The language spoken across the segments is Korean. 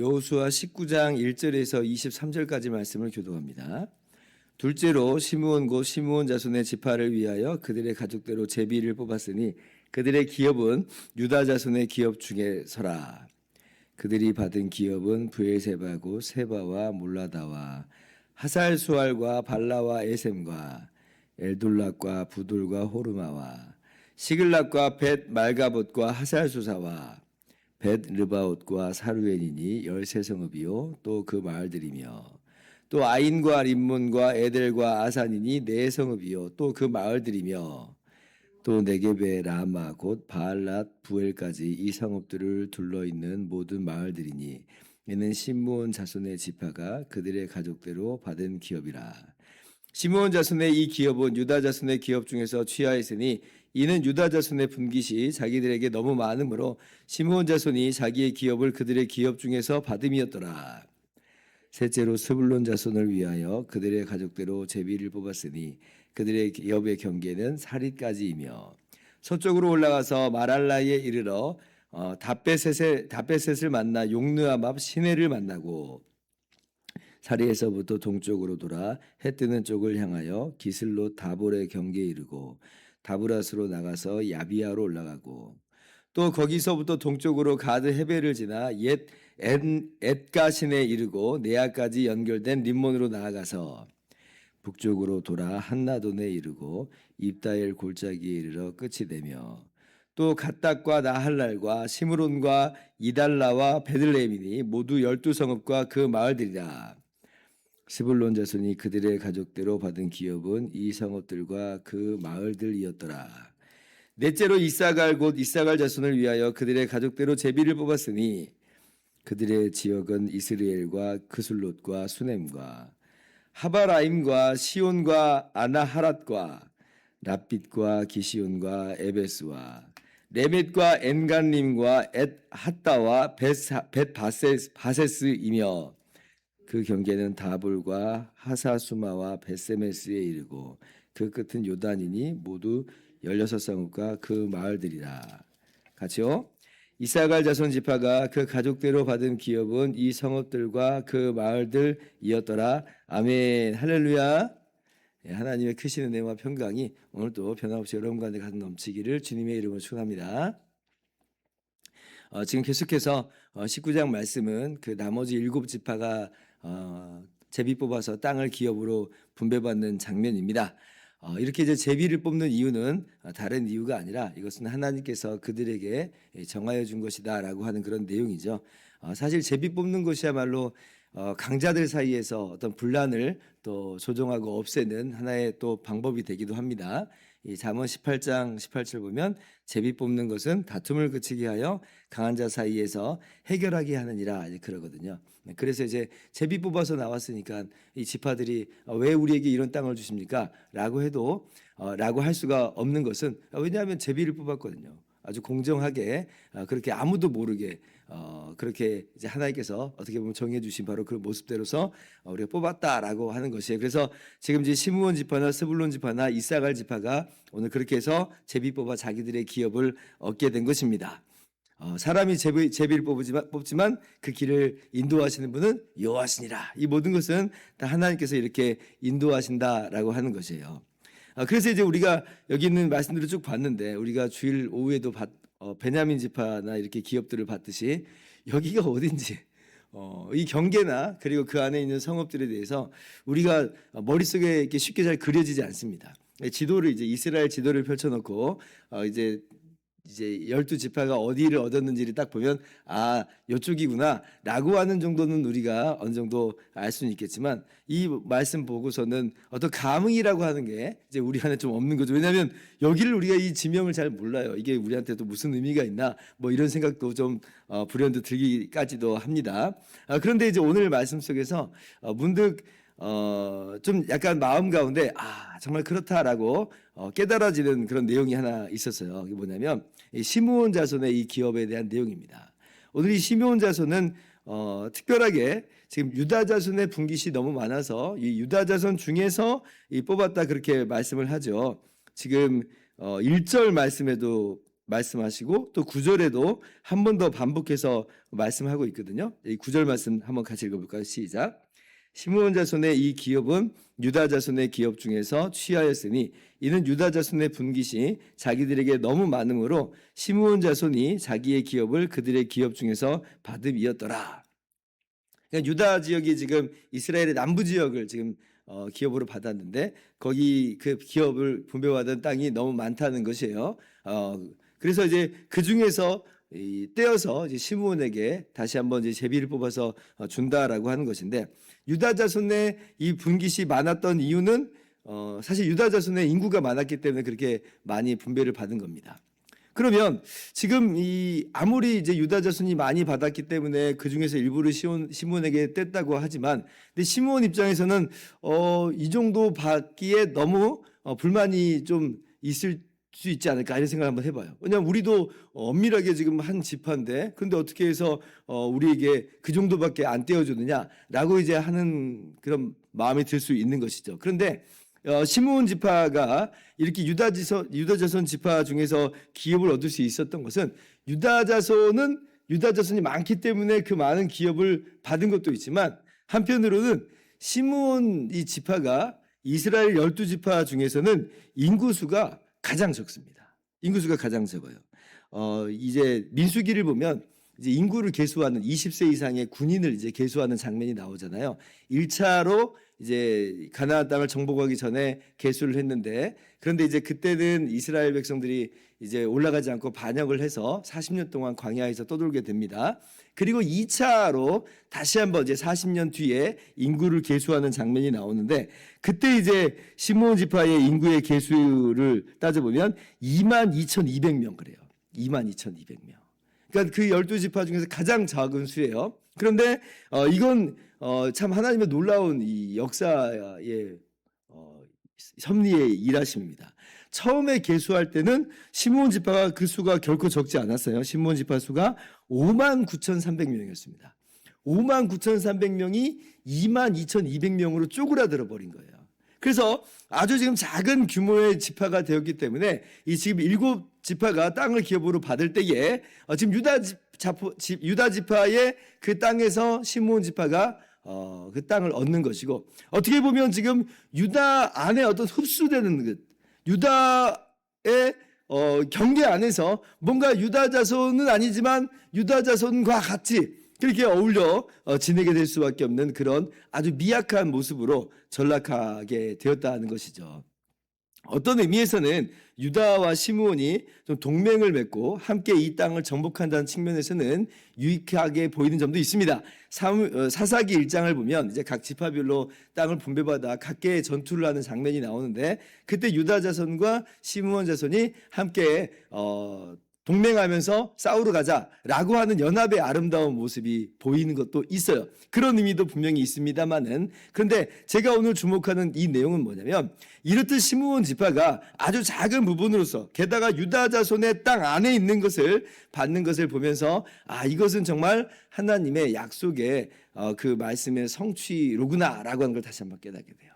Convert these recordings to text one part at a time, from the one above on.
여호수아 19장 1절에서 23절까지 말씀을 교도합니다. 둘째로 시므온 곧 시므온 자손의 지파를 위하여 그들의 가족대로 제비를 뽑았으니 그들의 기업은 유다 자손의 기업 중에 서라. 그들이 받은 기업은 브엘세바고 세바와 몰라다와 하살 수알과 발라와 에셈과 엘돌락과 부돌과 호르마와 시글락과 벳 말가봇과 하살 수사와 벳 르바옷과 사루엔이니 열세 성읍이요 또 그 마을들이며 또 아인과 림몬과 에델과 아산이니 네 성읍이요 또 그 마을들이며 또 네게베 라마 곧 바알랏 부엘까지 이 성읍들을 둘러 있는 모든 마을들이니 이는 시므온 자손의 지파가 그들의 가족대로 받은 기업이라 시므온 자손의 이 기업은 유다 자손의 기업 중에서 취하였으니 이는 유다 자손의 분깃이 자기들에게 너무 많으므로 시므온 자손이 자기의 기업을 그들의 기업 중에서 받음이었더라. 셋째로 스불론 자손을 위하여 그들의 가족대로 제비를 뽑았으니 그들의 기업의 경계는 사리까지이며 서쪽으로 올라가서 마랄라에 이르러 어, 다베셋을 다베셋을 만나 용느암 앞 시내를 만나고 사리에서부터 동쪽으로 돌아 해 뜨는 쪽을 향하여 기슬로 다볼의 경계에 이르고 다브라스로 나가서 야비아로 올라가고 또 거기서부터 동쪽으로 가드 헤베를 지나 옛 엔- 엣가신에 이르고 네아까지 연결된 림몬으로 나아가서 북쪽으로 돌아 한나돈에 이르고 입다엘 골짜기에 이르러 끝이 되며 또 갓닥과 나할랄과 시므론과 이달라와 베들레헴이니 모두 열두 성읍과 그 마을들이라 스불론 자손이 그들의 가족대로 받은 기업은 이 성읍들과 그 마을들이었더라. 넷째로 이사갈 곧 이사갈 자손을 위하여 그들의 가족대로 제비를 뽑았으니 그들의 지역은 이스라엘과 그술롯과 수넴과 하바라임과 시온과 아나하랏과 랍빛과 기시온과 에베스와 레멧과 엔간림과 엣 핫다와 벳 바세스이며 그 경계는 다불과 하사수마와 베세메스에 이르고 그 끝은 요단이니 모두 열여섯 성읍과 그 마을들이라. 같이요. 이사갈 자손 지파가 그 가족대로 받은 기업은 이 성읍들과 그 마을들이었더라. 아멘. 할렐루야. 예, 하나님의 크신 은혜와 평강이 오늘도 변함없이 여러분 가운데 가득 넘치기를 주님의 이름으로 축원합니다. 어, 지금 계속해서 어, 19장 말씀은 그 나머지 일곱 지파가 어, 제비 뽑아서 땅을 기업으로 분배받는 장면입니다. 어, 이렇게 이제 제비를 뽑는 이유는 어, 다른 이유가 아니라 이것은 하나님께서 그들에게 예, 정하여 준 것이다라고 하는 그런 내용이죠. 어, 사실 제비 뽑는 것이야말로 어, 강자들 사이에서 어떤 분란을 또 조정하고 없애는 하나의 또 방법이 되기도 합니다. 이 잠언 18장 18절 보면 제비 뽑는 것은 다툼을 그치게 하여 강한 자 사이에서 해결하게 하느니라 이제 그러거든요. 네, 그래서 이제 제비 뽑아서 나왔으니까 이 지파들이 어, 왜 우리에게 이런 땅을 주십니까? 라고 해도 어, 라고 할 수가 없는 것은 어, 왜냐하면 제비를 뽑았거든요. 아주 공정하게 어, 그렇게 아무도 모르게 어, 그렇게 이제 하나님께서 어떻게 보면 정해 주신 바로 그 모습대로서 어, 우리가 뽑았다라고 하는 것이에요. 그래서 지금 이제 시므온 지파나 스불론 지파나 이사갈 지파가 오늘 그렇게 해서 제비 뽑아 자기들의 기업을 얻게 된 것입니다. 어, 사람이 제비, 제비를 뽑지만, 뽑지만 그 길을 인도하시는 분은 여호와시니라. 이 모든 것은 다 하나님께서 이렇게 인도하신다라고 하는 것이에요. 아, 그래서 이제 우리가 여기 있는 말씀들을 쭉 봤는데 우리가 주일 오후에도 봤, 어, 베냐민 지파나 이렇게 기업들을 봤듯이 여기가 어딘지 어, 이 경계나 그리고 그 안에 있는 성읍들에 대해서 우리가 머릿속에 이렇게 쉽게 잘 그려지지 않습니다. 지도를 이제 이스라엘 지도를 펼쳐놓고 어, 이제 이제 열두 지파가 어디를 얻었는지를 딱 보면 아 이쪽이구나라고 하는 정도는 우리가 어느 정도 알 수는 있겠지만 이 말씀 보고서는 어떤 감흥이라고 하는 게 이제 우리 안에 좀 없는 거죠. 왜냐하면 여기를 우리가 이 지명을 잘 몰라요. 이게 우리한테 또 무슨 의미가 있나 뭐 이런 생각도 좀 어, 불현듯 들기까지도 합니다. 아, 그런데 이제 오늘 말씀 속에서 어, 문득 어, 좀 약간 마음 가운데 아 정말 그렇다라고 어, 깨달아지는 그런 내용이 하나 있었어요. 이게 뭐냐면 이 시므온 자손의 이 기업에 대한 내용입니다. 오늘 이 시므온 자손은 어, 특별하게 지금 유다 자손의 분깃이 너무 많아서 이 유다 자손 중에서 이 뽑았다 그렇게 말씀을 하죠. 지금 어, 1절 말씀에도 말씀하시고 또 9절에도 한 번 더 반복해서 말씀하고 있거든요. 이 9절 말씀 한번 같이 읽어볼까요? 시작. 시므온 자손의 이 기업은 유다 자손의 기업 중에서 취하였으니 이는 유다 자손의 분깃이 자기들에게 너무 많으므로 시므온 자손이 자기의 기업을 그들의 기업 중에서 받음이었더라. 그러니까 유다 지역이 지금 이스라엘의 남부 지역을 지금 어, 기업으로 받았는데 거기 그 기업을 분배받은 땅이 너무 많다는 것이에요. 어, 그래서 이제 그 중에서 이 떼어서 이제 시므온에게 다시 한번 이제 제비를 뽑아서 어, 준다라고 하는 것인데 유다 자손의 이 분깃이 많았던 이유는 어, 사실 유다 자손의 인구가 많았기 때문에 그렇게 많이 분배를 받은 겁니다. 그러면 지금 이 아무리 이제 유다 자손이 많이 받았기 때문에 그 중에서 일부를 시온, 시몬에게 뗐다고 하지만 근데 시몬 입장에서는 어, 이 정도 받기에 너무 어, 불만이 좀 있을 수 있지 않을까 이런 생각을 한번 해봐요. 왜냐하면 우리도 엄밀하게 지금 한 집화인데 근데 어떻게 해서 어, 우리에게 그 정도밖에 안 떼어주느냐라고 이제 하는 그런 마음이 들 수 있는 것이죠. 그런데 어, 시므온 지파가 이렇게 유다 지서 유다 자손 지파 중에서 기업을 얻을 수 있었던 것은 유다 자손은 유다 자손이 많기 때문에 그 많은 기업을 받은 것도 있지만 한편으로는 시므온 이 지파가 이스라엘 열두 지파 중에서는 인구수가 가장 적습니다. 인구수가 가장 적어요. 어, 이제 민수기를 보면 이제 인구를 계수하는 20세 이상의 군인을 이제 계수하는 장면이 나오잖아요. 1차로 이제 가나안 땅을 정복하기 전에 계수를 했는데 그런데 이제 그때는 이스라엘 백성들이 이제 올라가지 않고 반역을 해서 40년 동안 광야에서 떠돌게 됩니다. 그리고 2차로 다시 한번 이제 40년 뒤에 인구를 계수하는 장면이 나오는데 그때 이제 시므온 지파의 인구의 계수를 따져보면 2만 2,200명 그래요. 2만 2,200명. 그러니까 그 열두 지파 중에서 가장 작은 수예요. 그런데 어, 이건 어, 참 하나님의 놀라운 이 역사의 어, 섭리의 일하심입니다. 처음에 계수할 때는 시므온 지파가 그 수가 결코 적지 않았어요. 시므온 지파 수가 5만 9,300명이었습니다. 5만 9,300명이 2만 2,200명으로 쪼그라들어 버린 거예요. 그래서 아주 지금 작은 규모의 지파가 되었기 때문에 이 지금 일곱 지파가 땅을 기업으로 받을 때에 어, 지금 유다 지, 자포, 지, 유다 지파의 그 땅에서 시므온 지파가 어, 그 땅을 얻는 것이고 어떻게 보면 지금 유다 안에 어떤 흡수되는 것, 유다의 어, 경계 안에서 뭔가 유다 자손은 아니지만 유다 자손과 같이 그렇게 어울려 어, 지내게 될 수밖에 없는 그런 아주 미약한 모습으로 전락하게 되었다는 것이죠. 어떤 의미에서는 유다와 시므온이 좀 동맹을 맺고 함께 이 땅을 정복한다는 측면에서는 유익하게 보이는 점도 있습니다. 어, 사사기 1장을 보면 이제 각 지파별로 땅을 분배받아 각계의 전투를 하는 장면이 나오는데 그때 유다 자손과 시므온 자손이 함께 어 동맹하면서 싸우러 가자라고 하는 연합의 아름다운 모습이 보이는 것도 있어요. 그런 의미도 분명히 있습니다만은 그런데 제가 오늘 주목하는 이 내용은 뭐냐면 이렇듯 시므온 지파가 아주 작은 부분으로서 게다가 유다 자손의 땅 안에 있는 것을 받는 것을 보면서 아 이것은 정말 하나님의 약속의 어, 그 말씀의 성취로구나라고 하는 걸 다시 한번 깨닫게 돼요.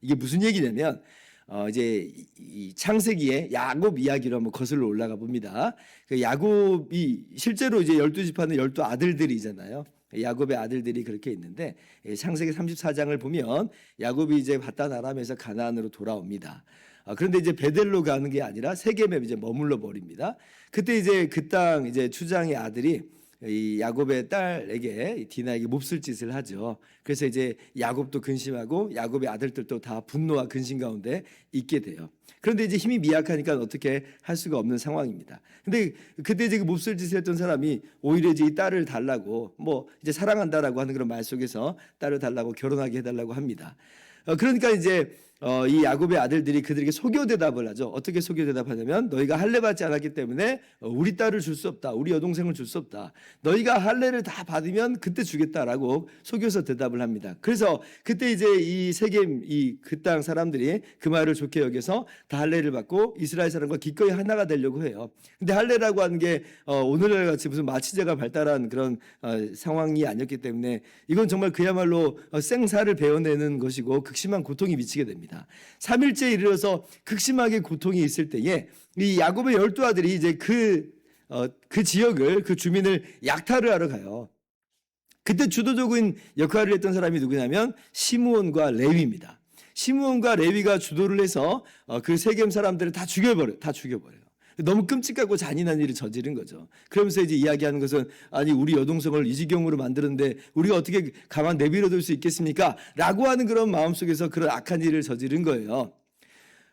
이게 무슨 얘기냐면 어 이제 이 창세기에 야곱 이야기로 한번 거슬러 올라가 봅니다. 그 야곱이 실제로 이제 열두 지파는 열두 아들들이잖아요. 야곱의 아들들이 그렇게 있는데 창세기 34장을 보면 야곱이 이제 바다 나람에서 가나안으로 돌아옵니다. 아, 그런데 이제 베델로 가는 게 아니라 세겜에 이제 머물러 버립니다. 그때 이제 그 땅 이제 추장의 아들이 이 야곱의 딸에게 디나에게 몹쓸 짓을 하죠. 그래서 이제 야곱도 근심하고 야곱의 아들들도 다 분노와 근심 가운데 있게 돼요. 그런데 이제 힘이 미약하니까 어떻게 할 수가 없는 상황입니다. 근데 그때 이제 그 몹쓸 짓을 했던 사람이 오히려 이제 이 딸을 달라고 뭐 이제 사랑한다라고 하는 그런 말 속에서 딸을 달라고 결혼하게 해달라고 합니다. 어, 그러니까 이제 어, 이 야곱의 아들들이 그들에게 소교 대답을 하죠. 어떻게 소교 대답하냐면 너희가 할례 받지 않았기 때문에 어, 우리 딸을 줄 수 없다. 우리 여동생을 줄 수 없다. 너희가 할례를 다 받으면 그때 주겠다라고 속여서 대답을 합니다. 그래서 그때 이제 이 세겜 이 그 땅 사람들이 그 말을 좋게 여겨서 다 할례를 받고 이스라엘 사람과 기꺼이 하나가 되려고 해요. 근데 할례라고 하는 게 어, 오늘날 같이 무슨 마취제가 발달한 그런 어, 상황이 아니었기 때문에 이건 정말 그야말로 어, 생사를 베어내는 것이고 극심한 고통이 미치게 됩니다. 3일째 이르러서 극심하게 고통이 있을 때에 이 야곱의 열두 아들이 이제 그, 어, 그 지역을 그 주민을 약탈을 하러 가요. 그때 주도적인 역할을 했던 사람이 누구냐면 시므온과 레위입니다. 시므온과 레위가 주도를 해서 어, 그 세겜 사람들을 다 죽여버려, 다 죽여버려요. 너무 끔찍하고 잔인한 일을 저지른 거죠. 그러면서 이제 이야기하는 것은 아니 우리 여동생을 이 지경으로 만드는데 우리가 어떻게 가만 내버려둘 수 있겠습니까? 라고 하는 그런 마음속에서 그런 악한 일을 저지른 거예요.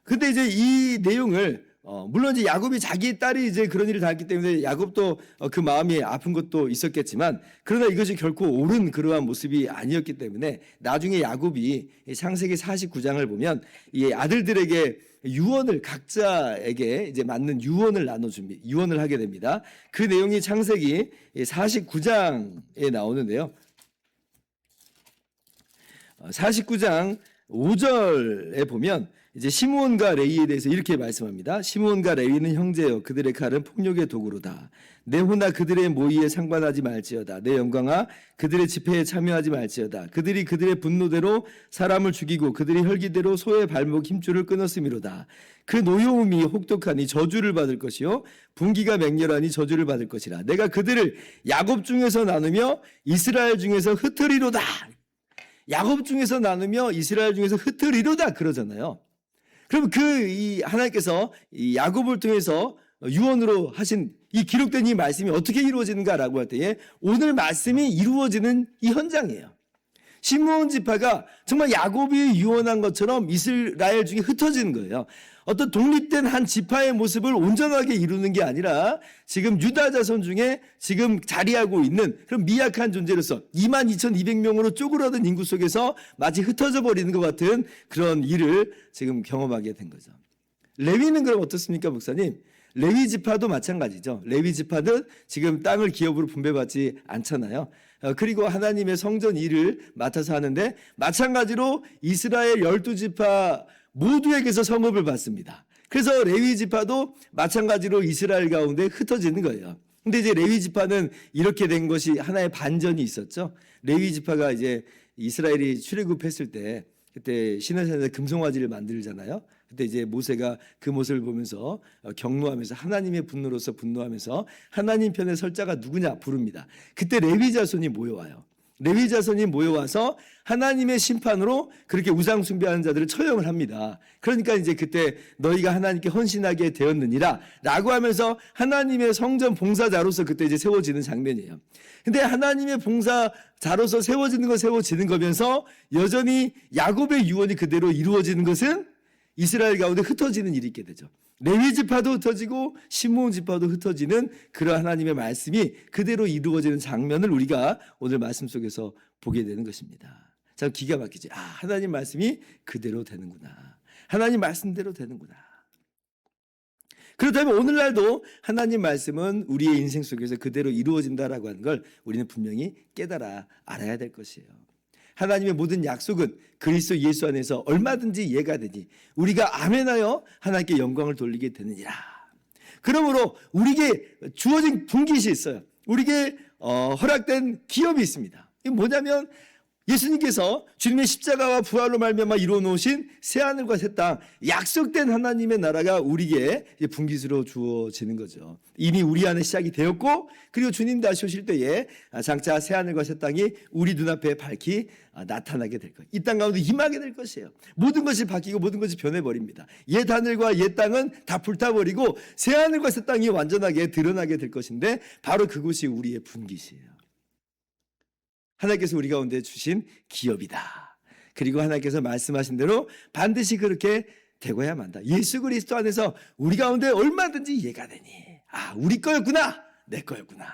근데 이제 이 내용을 어, 물론 이제 야곱이 자기 딸이 이제 그런 일을 당했기 때문에 야곱도 어, 그 마음이 아픈 것도 있었겠지만 그러나 이것이 결코 옳은 그러한 모습이 아니었기 때문에 나중에 야곱이 이 창세기 49장을 보면 이 아들들에게 유언을 각자에게 이제 맞는 유언을 나눠줍니다. 유언을 하게 됩니다. 그 내용이 창세기 49장에 나오는데요. 49장 5절에 보면 이제 시므온과 레위에 대해서 이렇게 말씀합니다. 시므온과 레위는 형제여 그들의 칼은 폭력의 도구로다. 내 호나 그들의 모의에 상관하지 말지어다. 내 영광아 그들의 집회에 참여하지 말지어다. 그들이 그들의 분노대로 사람을 죽이고 그들이 혈기대로 소의 발목 힘줄을 끊었음이로다. 그 노여움이 혹독하니 저주를 받을 것이요 분기가 맹렬하니 저주를 받을 것이라. 내가 그들을 야곱 중에서 나누며 이스라엘 중에서 흩으리로다. 야곱 중에서 나누며 이스라엘 중에서 흩으리로다 그러잖아요. 그럼 그 이 하나님께서 이 야곱을 통해서 유언으로 하신 이 기록된 이 말씀이 어떻게 이루어지는가라고 할 때에 오늘 말씀이 이루어지는 이 현장이에요. 시므온 지파가 정말 야곱이 유언한 것처럼 이스라엘 중에 흩어지는 거예요. 어떤 독립된 한 지파의 모습을 온전하게 이루는 게 아니라 지금 유다 자손 중에 지금 자리하고 있는 그런 미약한 존재로서 22,200명으로 쪼그라든 인구 속에서 마치 흩어져 버리는 것 같은 그런 일을 지금 경험하게 된 거죠. 레위는 그럼 어떻습니까, 목사님? 레위 지파도 마찬가지죠. 레위 지파는 지금 땅을 기업으로 분배받지 않잖아요. 어, 그리고 하나님의 성전 일을 맡아서 하는데 마찬가지로 이스라엘 열두 지파 모두에게서 성읍을 받습니다. 그래서 레위 지파도 마찬가지로 이스라엘 가운데 흩어지는 거예요. 근데 이제 레위 지파는 이렇게 된 것이 하나의 반전이 있었죠. 레위 지파가 이제 이스라엘이 출애굽했을 때 그때 시내산에서 금송아지를 만들잖아요. 그때 이제 모세가 그 모습을 보면서 어, 경노하면서 하나님의 분노로서 분노하면서 하나님 편에 설 자가 누구냐 부릅니다. 그때 레위 자손이 모여와요. 레위 자손이 모여와서 하나님의 심판으로 그렇게 우상 숭배하는 자들을 처형을 합니다. 그러니까 이제 그때 너희가 하나님께 헌신하게 되었느니라 라고 하면서 하나님의 성전 봉사자로서 그때 이제 세워지는 장면이에요. 근데 하나님의 봉사자로서 세워지는 거 세워지는 거면서 여전히 야곱의 유언이 그대로 이루어지는 것은 이스라엘 가운데 흩어지는 일이 있게 되죠. 레위 지파도 흩어지고 시므온 지파도 흩어지는 그런 하나님의 말씀이 그대로 이루어지는 장면을 우리가 오늘 말씀 속에서 보게 되는 것입니다. 참 기가 막히지. 아, 하나님 말씀이 그대로 되는구나. 하나님 말씀대로 되는구나. 그렇다면 오늘날도 하나님 말씀은 우리의 인생 속에서 그대로 이루어진다라고 하는 걸 우리는 분명히 깨달아 알아야 될 것이에요. 하나님의 모든 약속은 그리스도 예수 안에서 얼마든지 이해가 되니 우리가 아멘하여 하나님께 영광을 돌리게 되느니라. 그러므로 우리에게 주어진 분깃이 있어요. 우리에게 어, 허락된 기업이 있습니다. 이게 뭐냐면 예수님께서 주님의 십자가와 부활로 말미암아 이루어 놓으신 새 하늘과 새 땅 약속된 하나님의 나라가 우리에게 분깃으로 주어지는 거죠. 이미 우리 안에 시작이 되었고 그리고 주님 다시 오실 때에 장차 새 하늘과 새 땅이 우리 눈앞에 밝히 나타나게 될 거예요. 이 땅 가운데 임하게 될 것이에요. 모든 것이 바뀌고 모든 것이 변해 버립니다. 옛 하늘과 옛 땅은 다 불타 버리고 새 하늘과 새 땅이 완전하게 드러나게 될 것인데 바로 그곳이 우리의 분깃이에요. 하나님께서 우리 가운데 주신 기업이다. 그리고 하나님께서 말씀하신 대로 반드시 그렇게 되고야 만다. 예수 그리스도 안에서 우리 가운데 얼마든지 이해가 되니. 아, 우리 거였구나. 내 거였구나.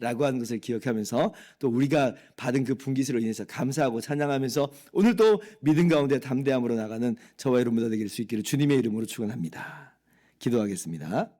있다라고 하는 것을 기억하면서 또 우리가 받은 그 분깃으로 인해서 감사하고 찬양하면서 오늘 또 믿음 가운데 담대함으로 나가는 저와 여러분들 되길 수 있기를 주님의 이름으로 축원합니다. 기도하겠습니다.